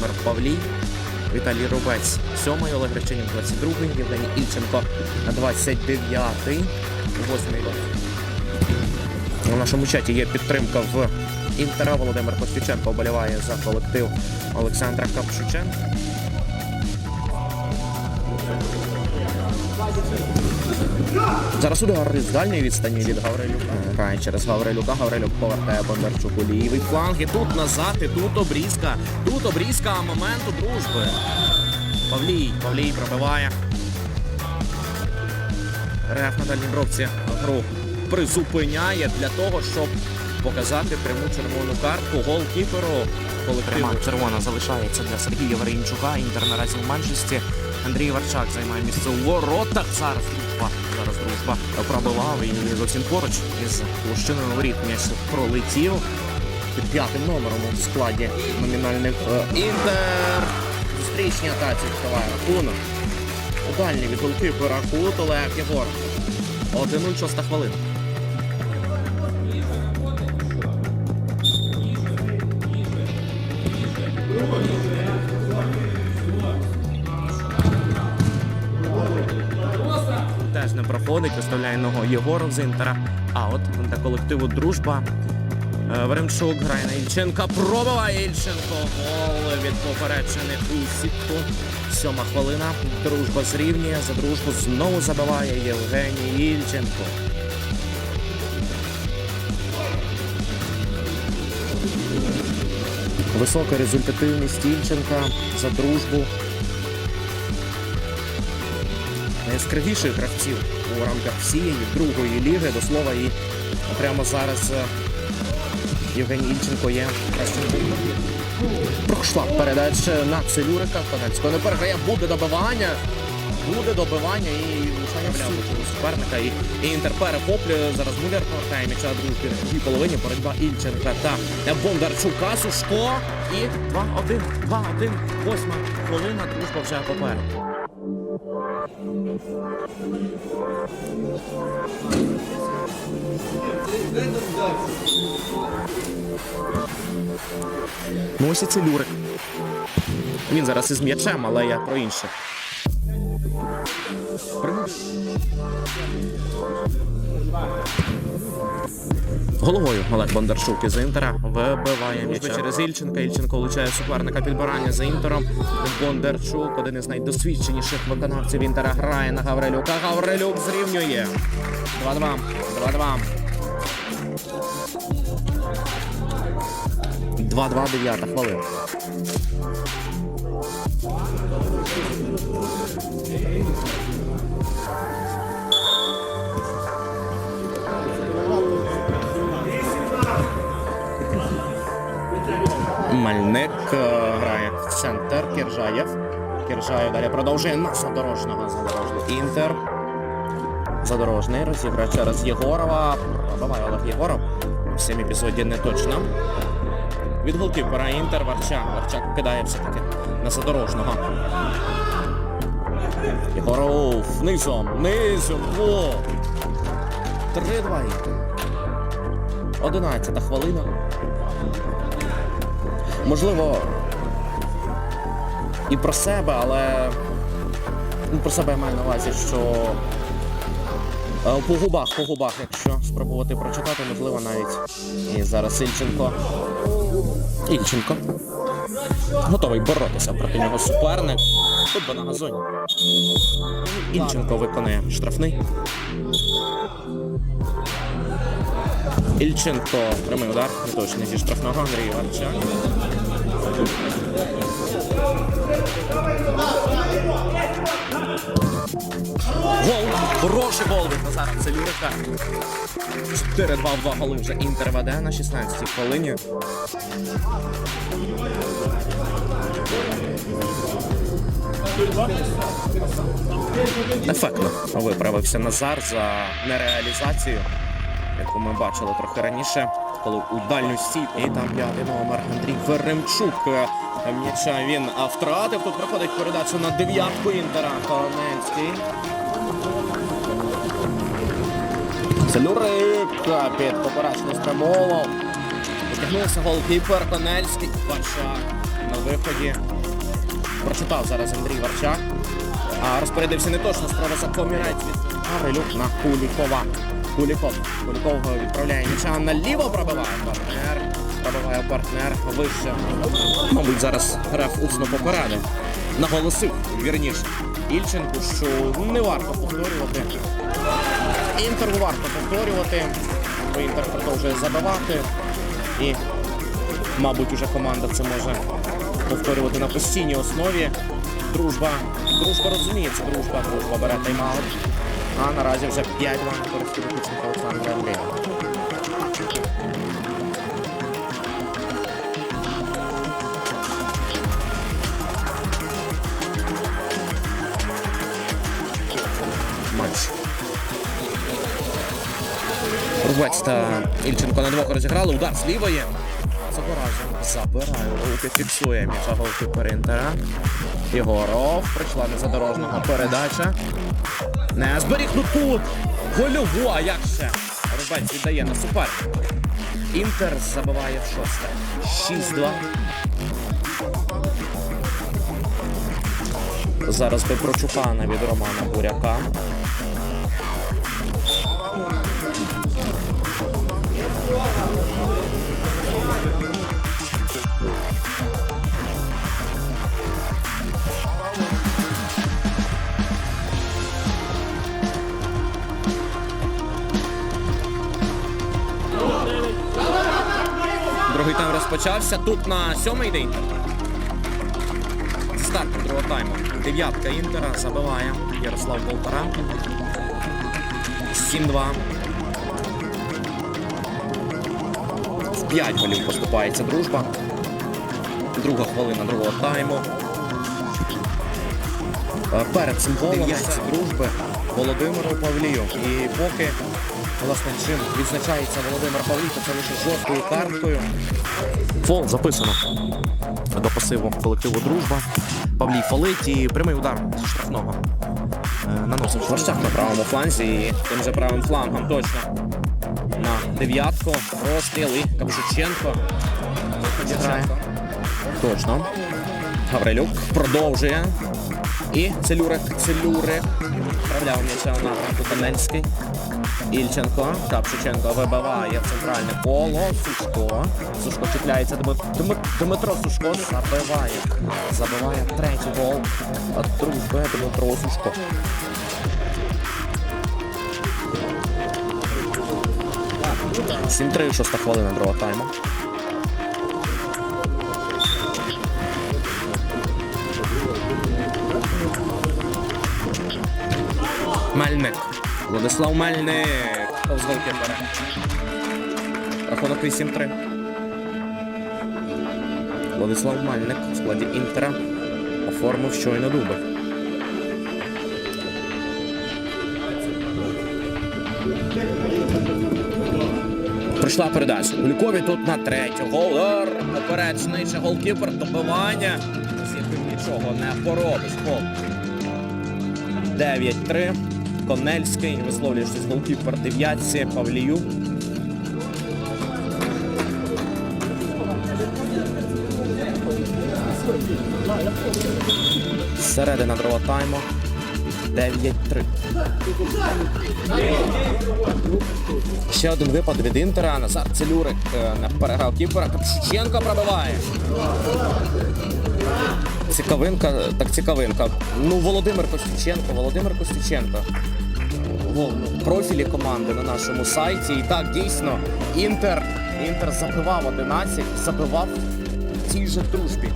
25-й Володимир Павлій. Віталій Рубець, 7-й, Олег Греченюк, 22-й, Євгеній Ільченко, 29-й, 8-й. У нашому чаті є підтримка в Інтера. Володимир Костюченко вболіває за колектив Олександра Капшученка. Зараз удар з дальньої відстані від Гаврилюка. Грає через Гаврилюка. Гаврилюк повертає Бондарчук лівий фланг. І тут назад, і тут обрізка. Тут обрізка моменту дружби. Павлій. Павлій пробиває. Реф на дальній бровці гру призупиняє для того, щоб показати пряму червону картку голкіперу колективу. Пряма червона залишається для Сергія Варінчука. Інтер наразі в меншості. Андрій Варчак займає місце у воротах. Зараз дружба. Зараз дружба пробивав і зовсім поруч із площиною воріт м'яч пролетів. під п'ятим номером у складі номінальних е, Інтер. Зустрічні атаці відкриває рахунок. У дальній від голкіпера Кут Олег Єгор. 1-0, шоста хвилина. Проходить, виставляє ногу Єгоров. А от для колективу дружба. Е, Веремчук грає на Ільченка. Пробиває Ільченко. Гол від попереджених у сітку. Сьома хвилина. Дружба зрівнює. За дружбу знову забиває Євгеній Ільченко. Висока результативність Ільченка за дружбу. Найяскравіших гравців у рамках всієї другої ліги. До слова, і прямо зараз е, Євгеній Ільченко є. Пройшла передача на Целюрика. Конецького не переграє, буде добивання. Буде добивання і влучання суперника. І, і Інтер перехоплює. Зараз Муляр повертає м'яча другій половині боротьба Ільченка та Бондарчука. Сушко. І 2-1. 2-1. Восьма хвилина. Дружба вже попереду. Ну ось і Целюрик. Він зараз із м'ячем, але я про інше. Головою Олег Бондарчук із Інтера вибиває м'яча через Ільченка. Ільченко влучає суперника підбирання за Інтером. Бондарчук, один із найдосвідченіших виконавців Інтера, грає на Гаврилюка. Гаврилюк зрівнює. 2-2. 2-2. 2-2, 9 хвилина. Мальник е, грає в центр. Кіржаєв. Кіржаєв далі продовжує на задорожного. Задорожний Інтер. Задорожний розіграє через Єгорова. Пробиває Олег Єгоров. В цьому епізоді не точно. Від голкіпера Інтер Варчак. Варчак кидає все-таки на задорожного. Єгоров низом, низом. Во! 3-2 Інтер. 11 хвилина. Можливо, і про себе, але ну, про себе я маю на увазі, що е, по губах, по губах, якщо спробувати прочитати, можливо, навіть і зараз Ільченко. Ільченко. Готовий боротися проти нього суперник. Тут би на газоні. Ільченко виконує штрафний. Ільченко прямий удар, не точно зі штрафного Андрій Варчак. Гол! Хороший гол від Назара Целюрика. 4-2 в 2 голи вже Інтер веде на 16-й хвилині. Ефектно виправився Назар за нереалізацію, яку ми бачили трохи раніше, коли у дальню стійку. І там п'ятий номер Андрій Веремчук. М'яча він втратив. Тут проходить передачу на дев'ятку Інтера. Коронельський. Целюрик під поперечну спрямовував. Потягнувся голкіпер Конельський. Варшак. на виході. Прочитав зараз Андрій Варчак. А розпорядився не точно, справа за помірець від Гаврилюк на Кулікова. Куліков. Куліков відправляє м'яча наліво, пробиває партнер. Пробиває партнер вище. Мабуть, зараз реф усно попередив. Наголосив, вірніше. Ільченку, що не варто повторювати. Інтер варто повторювати, бо Інтер продовжує забивати. І, мабуть, уже команда це може повторювати на постійній основі. Дружба. Дружба розуміє, це дружба. Дружба бере тайм-аут. А наразі вже 5-2 на користь підопічника Олександра Андрієва. Матч. Рубець та Ільченко на двох розіграли. Удар з лівої. Забираю. Забираю. Руки фіксує м'яча голкіпер Інтера. Єгоров. Прийшла незадорожного передача. Не зберіг ну тут. Гольову, а як ще? Рубець віддає на суперника. Інтер забиває в шосте. 6-2. Зараз би прочухана від Романа Буряка. Другий тайм розпочався. Тут на сьомий Інтер. Зі стартом другого тайму. Дев'ятка Інтера забиває Ярослав Полтора. 7-2. В 5 голів поступається дружба. Друга хвилина другого тайму. Перед цим голом дружби Володимиру Павлію. І поки власне чим відзначається Володимир Павлій, це лише жовтою карткою. Фол записано до пасиву колективу Дружба. Павлій фолить і прямий удар зі штрафного. Е, Наносить на правому фланзі і тим же правим флангом точно на дев'ятку. Розстріл і Капшиченко. Точно. Гаврилюк продовжує. І Целюрик, Целюрик. Вправляв м'яча на Донецький. Ільченко. Капшиченко вибиває центральне коло. Сушко. Сушко чіпляється. Дмит- Дмит- Дмитро Сушко забиває. Забиває третій гол. Дружби Дмитро Сушко. Сім три, шоста хвилина другого тайму. Владислав Мельник. Повз голкіпера. Рахунок 8-3. Владислав Мельник в складі Інтера оформив щойно дубль. Прийшла передача. Кулікові тут на третю. Голдар. Поперечний ще голкіпер. Добивання. З яким нічого не поробиш. Гол. 9-3. Конельський висловлює щось голкіпер дев'ятці Павлію. Середина другого тайму. 9-3. Ще один випад від Інтера. Назар Целюрик е, не переграв кіпера. Капшиченко пробиває. Цікавинка, так цікавинка. Ну, Володимир Костюченко, Володимир Костюченко. В профілі команди на нашому сайті. І так, дійсно, Інтер, Інтер забивав 11, забивав в цій же дружбі.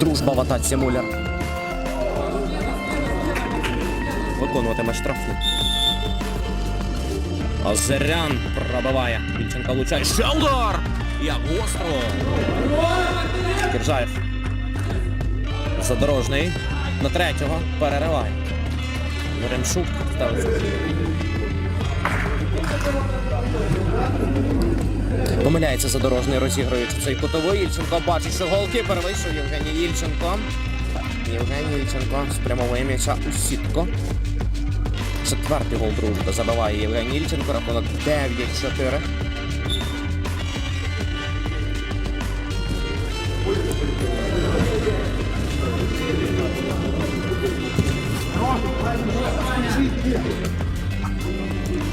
Дружба в атаці Муляр. Виконуватиме штрафник. Озерян пробиває. Вільченко влучає. Ще удар! Як гостро! Киржаєв. Задорожний. На третього перериває. Веремчук ставиться. Помиляється задорожний, розігруючи цей кутовий. Ільченко бачить, що голкіпер вийшов Євгеній Ільченко. Євгеній Ільченко спрямовує м'яча у сітку. Четвертий гол дружби забиває Євгеній Ільченко, рахунок 9-4.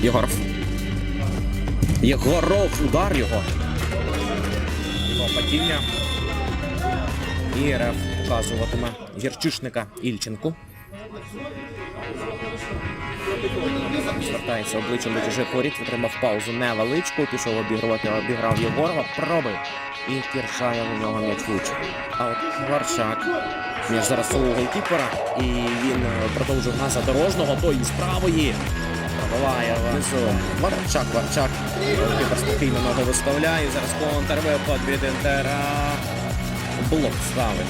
Єгоров. Єгоров, удар його. Його падіння. І РФ показуватиме гірчишника Ільченку. Звертається обличчям до чужих воріт, витримав паузу невеличку, пішов обігрувати, обіграв Єгорова, пробив. І Кіршає у нього м'яч влучив. А от Варшак між зараз у голкіпера, і він е, продовжив гнаса дорожного, той із правої. Пробиває внизу. Варчак, Варчак. Голкіпер спокійно ногу виставляє. Зараз контрвипад від Інтера. Блок ставить.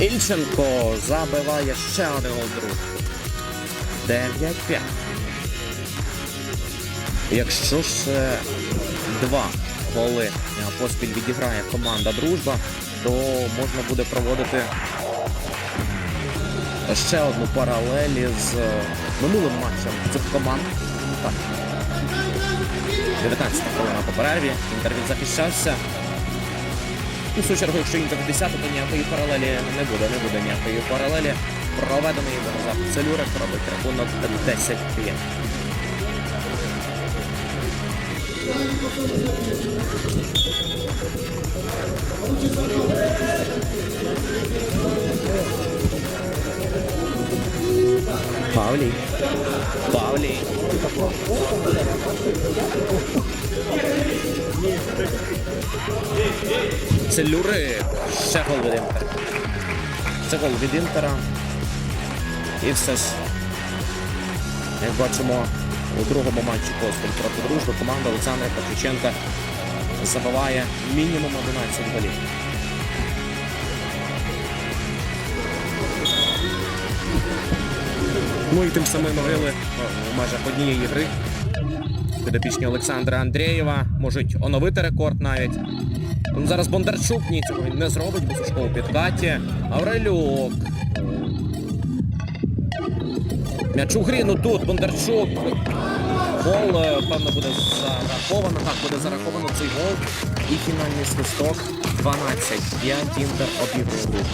Ільченко забиває ще один гол друг. 9-5. Якщо ж е, два голи е, поспіль відіграє команда Дружба, то можна буде проводити ще одну паралелі з е, минулим матчем цих команд. Так. 19 хвилина по перерві. Інтер захищався. У свою чергу, якщо інтер 10, то ніякої паралелі не буде, не буде ніякої паралелі. Проведений назад. Целюрик робить рахунок 10-5. Павлій. Павлій. Це Люрик. Ще гол від Інтера. Інтера. І все ж. Як бачимо, у другому матчі поспіль проти дружби команда Олександра Петриченка забиває мінімум 11 голів. Ну і тим самим могили у межах однієї гри. Підопічні Олександра Андрієва можуть оновити рекорд навіть. Ну, зараз Бондарчук ні, цього він не зробить, бо Сушко у підкаті. Аврелюк. М'яч у грі, ну тут Бондарчук. Гол, е, певно, буде зараховано. Так, буде зараховано цей гол. І фінальний свисток 12-5 Інтер обігрує гру.